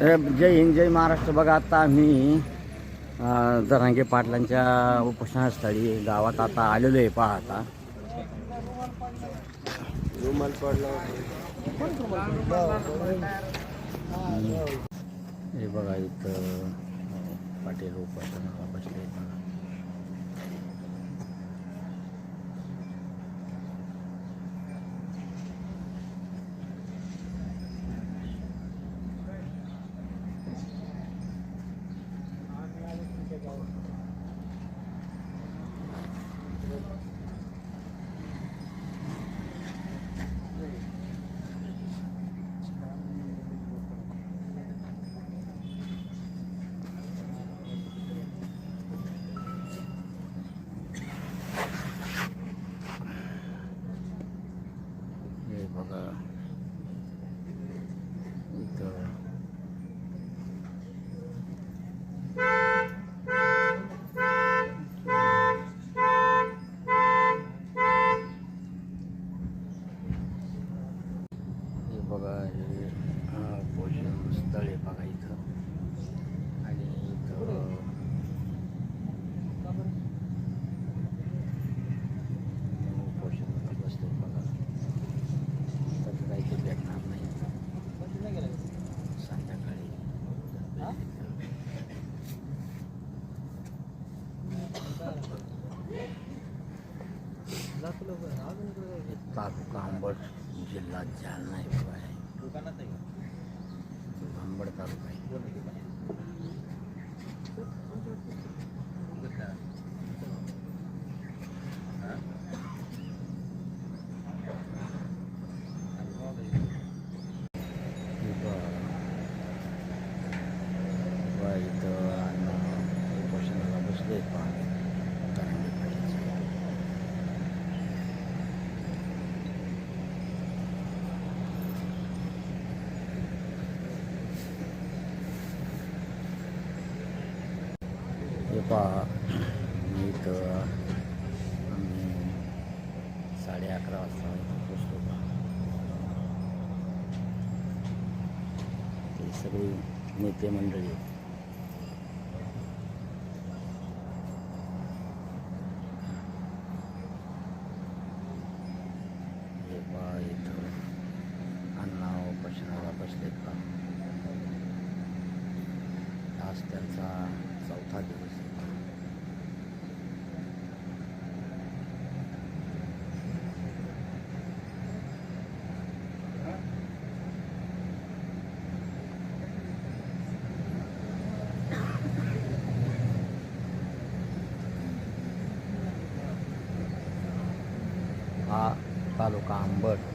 जय हिंद जय महाराष्ट्र. बघा आता आम्ही जरांगे पाटलांच्या उपोषणास्थळी गावात आता आलेलो आहे पहा आता हे बघा इथं पाटील उपोषणाला बसले じゃない पहा मी आम्ही साडे अकरा वाजता पोचलो ते सगळी नेते કામ but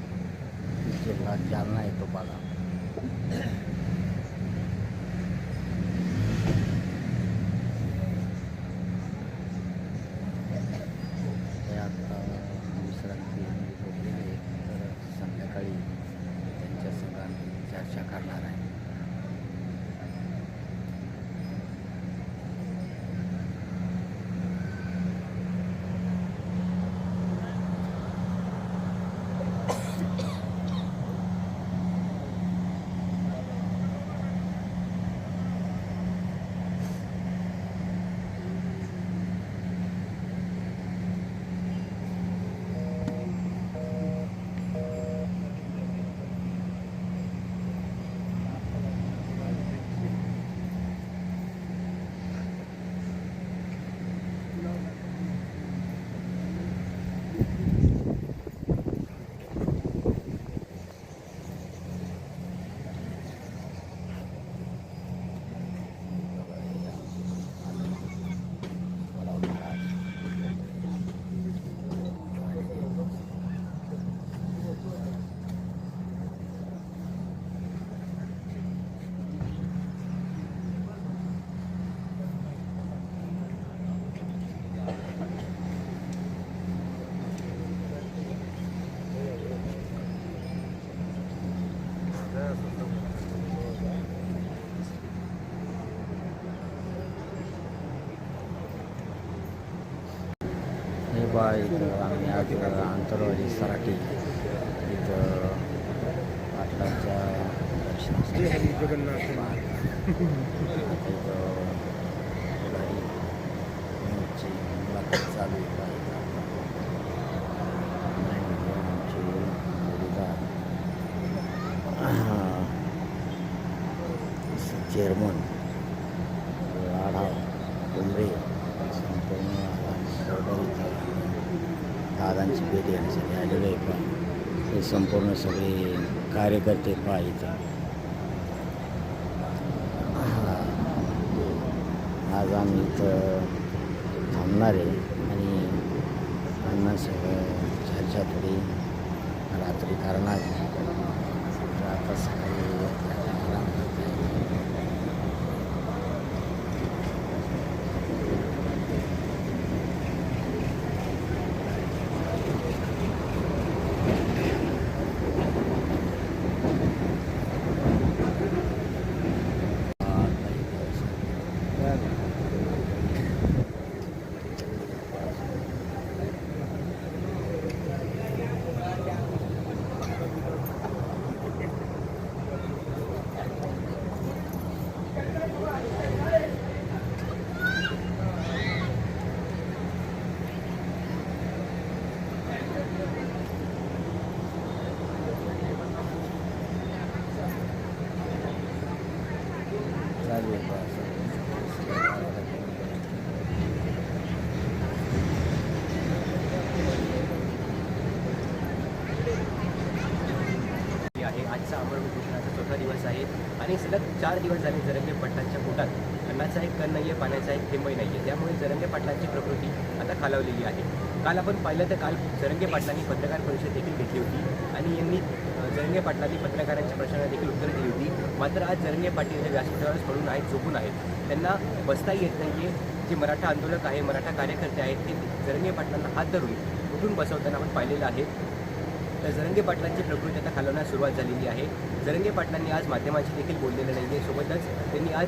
baik itu orangnya ke antara di Saraki ada itu dari menuju melakukan Jerman. संपूर्ण सगळे कार्यकर्ते पहा इथं आज आम्ही इथं थांबणार आहे आणि अण्णा सगळं चर्चा थोडी रात्री करणार आहे. तर आता सकाळी आराम करता येईल. चालू आहे बा. आहे आजचा अमर उपोषणाचा चौथा दिवस आहे आणि सलग चार दिवस झाले जरंगे पाटलांच्या पोटात. अन्नाचा एक कण नाही आहे पाण्याचा एक थेंबही नाही आहे त्यामुळे जरंगे पाटलांची प्रकृती आता खालावलेली आहे. काल आपण पाहिलं तर काल जरंगे पाटलांनी पत्रकार परिषद देखील घेतली होती. आणि यांनी जरंगे पाटलांनी पत्रकारांच्या प्रश्नांना देखील उत्तरं दिली होती. मात्र आज जरंगे पाटील हे व्यासपीठावरच पडून आहेत झोपून आहेत. त्यांना बसता येत नाही आहे जे मराठा आंदोलक आहे मराठा कार्यकर्ते आहेत ते जरंगे पाटलांना हात धरून उठून बसवताना आपण पाहिलेलं आहे. तर जरंगे पाटलांची प्रकृती आता खालवण्यास सुरुवात झालेली आहे. जरंगे पाटलांनी आज माध्यमांशी देखील बोललेलं नाही आहे सोबतच त्यांनी आज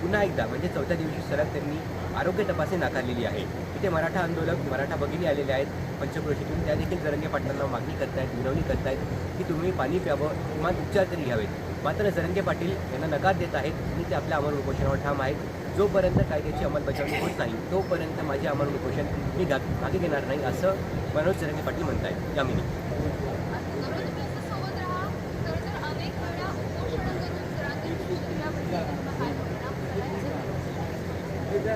पुन्हा एकदा म्हणजे चौथ्या दिवशी सलग त्यांनी आरोग्य तपासणी नाकारलेली आहे. इथे मराठा आंदोलक मराठा भगिनी आलेले आहेत पंचक्रोशीतून. त्या देखील जरंगे पाटलांना मागणी करतायत विनवणी करतायत की तुम्ही पाणी प्यावं किमान उपचार तरी घ्यावेत. मात्र जरंगे पाटील यांना नकार देत आहेत. आणि ते आपल्या अमर उपोषणावर ठाम आहेत. जोपर्यंत कायद्याची अंमलबजावणी होत नाही तोपर्यंत माझे अमर उपोषण मी गा- मागे घेणार नाही असं मनोज जरंगे पाटील म्हणत आहेत यामिनी सोबत राहा तर तर अनेक वेळा उपोषण करून जरांगीण शरीरावरती काय परिणाम याबद्दल वाशिममध्ये आले होते त्यावेळेला पुढारी म्हणून ओपन फोरम हा कार्यक्रम त्यांच्यासोबत केला होता आणि याच कार्यक्रमामध्ये त्यांनी आपल्या तब्येतीविषयी हे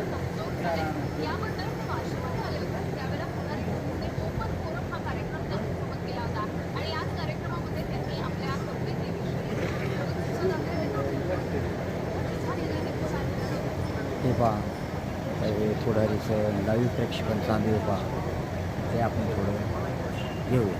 पहा. आता लाईव्ह प्रेक्षेपण चालू आहे पहा. ते आपण थोडं घेऊया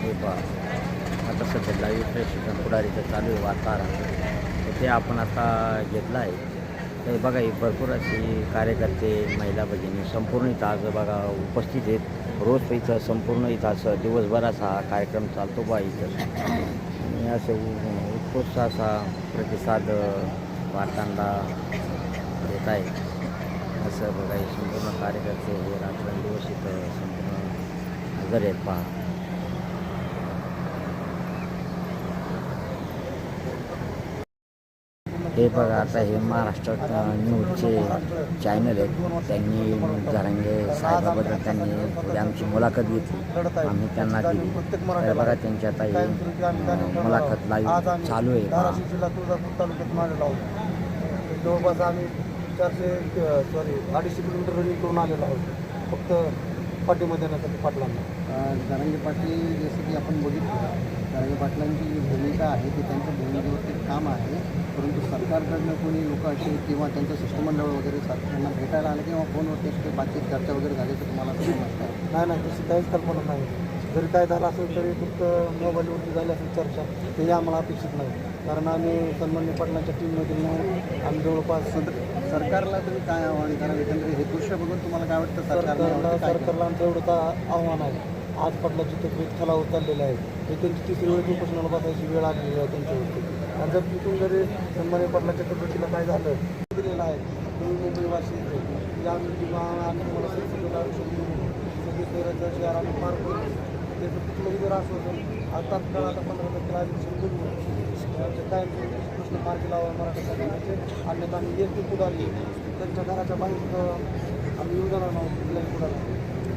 हे पहा आता सध्या लाईव्ह पुढारी पुढारीचं चालू आहे वातावरण. तर ते आपण आता घेतलं आहे. तर बघा ही भरपूर अशी कार्यकर्ते महिला भगिनी संपूर्ण इथं आज बघा उपस्थित आहेत. रोज इथं संपूर्ण इथं असं दिवसभराचा हा कार्यक्रम चालतो बा इथं. आणि असं उत्कृष्ट असा प्रतिसाद वाटांना देत आहे असं बघा हे संपूर्ण कार्यकर्ते हे रात्रंदिवस इथं संपूर्ण हजर आहेत पहा. हे बघा आता हे महाराष्ट्र न्यूजचे चॅनल आहेत. त्यांनी जरांगे साहेबाबद्दल त्यांनी पुढे आमची मुलाखत घेतली. आम्ही त्यांना दिली. तर बघा त्यांची आता ही मुलाखत लाईव्ह चालू आहे. तालुक्यात आहोत जवळपास आम्ही चारशे सॉरी अडीचशे किलोमीटर रनिंग करून आलेलो आहोत फक्त पाठीमध्ये देण्यासाठी पाटलांना जरांगे पाटील जसं की आपण बघितलं जरांगे पाटलांची जी भूमिका आहे ती त्यांच्या भूमिकेवरती काम आहे. परंतु सरकारकडनं कोणी लोक असे किंवा त्यांचं शिष्टमंडळ वगैरे सर त्यांना भेटायला आले किंवा फोनवरती काही बातचीत चर्चा वगैरे झाली तर तुम्हाला असं समजतं नाही नाही तशी काहीच कल्पना नाही. जरी काय झालं असेल तरी फक्त मोबाईलवरती झाली असेल चर्चा तेही आम्हाला अपेक्षित नाही. कारण आम्ही सन्मान्य पाटलांच्या टीममधील नाही आम्ही जवळपास सरकारला तुम्ही काय आव्हान कराल एकंदरीत हे दृश्य बघून तुम्हाला काय वाटतं? सरकारला सरकारला आमचं एवढं आव्हान आहे. आज पाटलाची तब्येत खाला चाललेलं आहे. हे त्यांची तिसरी वेळ उपोषणाला बसायची वेळ आलेली आहे त्यांच्यावरती. आणि जर तिथून जरी सन्मान्य पाटलाच्या तब्येतीला काय झालं दिलेलं आहे. तुम्ही मुंबईवासी या किंवा आम्ही तुम्हाला सरसकट शहर आम्ही पार करू त्याचं कुठलंही जर असं असेल आज तात्काळ आता पंधरा तारखेला आधी बघू काय प्रश्न मार्गी लावा मराठा समाजाचे. अन्यथा आम्ही एक पुढारी. त्यांच्या घराच्या बाहेर आम्ही येऊ जाणार नाही. कुठल्याही पुढारी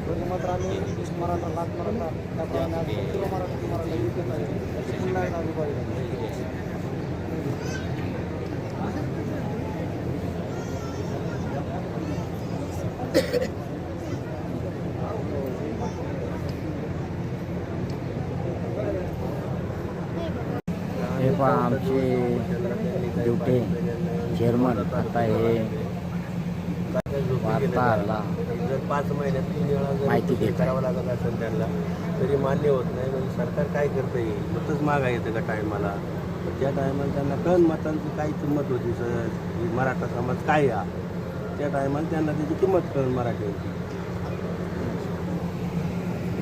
म्हणजे मात्र आम्ही मराठा लाख मराठा त्याप्रमाणे आम्ही मराठा मराठा पुन्हा एकदा आम्ही हे पहा आमचे ड्युटी चेअरमन आता हे वार्ताहरला जर पाच महिन्यात तीन वेळा जर माहिती हे देत करावं लागत असेल त्यांना तरी मान्य होत नाही. म्हणजे सरकार काय करतं येईल मतच मागा येतं का टायमाला? त्या टायमाला त्यांना कळण मतांची काय किंमत होती सर? मराठा समाज काय या त्या टायमाला त्यांना त्याची किंमत कळण मराठ्यांची.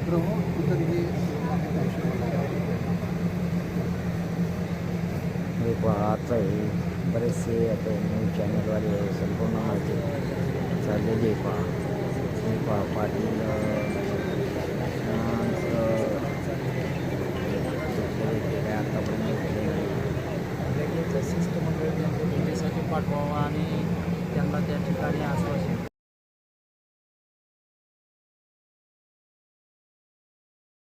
प्रभू इतर हे आहे आता बरेचसे आता न्यूज चॅनलवाले संपूर्ण माहिती चाललेली आहे पहा. हे पाटील आतापर्यंत केलं नाही. लगेच शिष्टमंडळ पाठवावा आणि त्यांना त्या ठिकाणी आश्वासन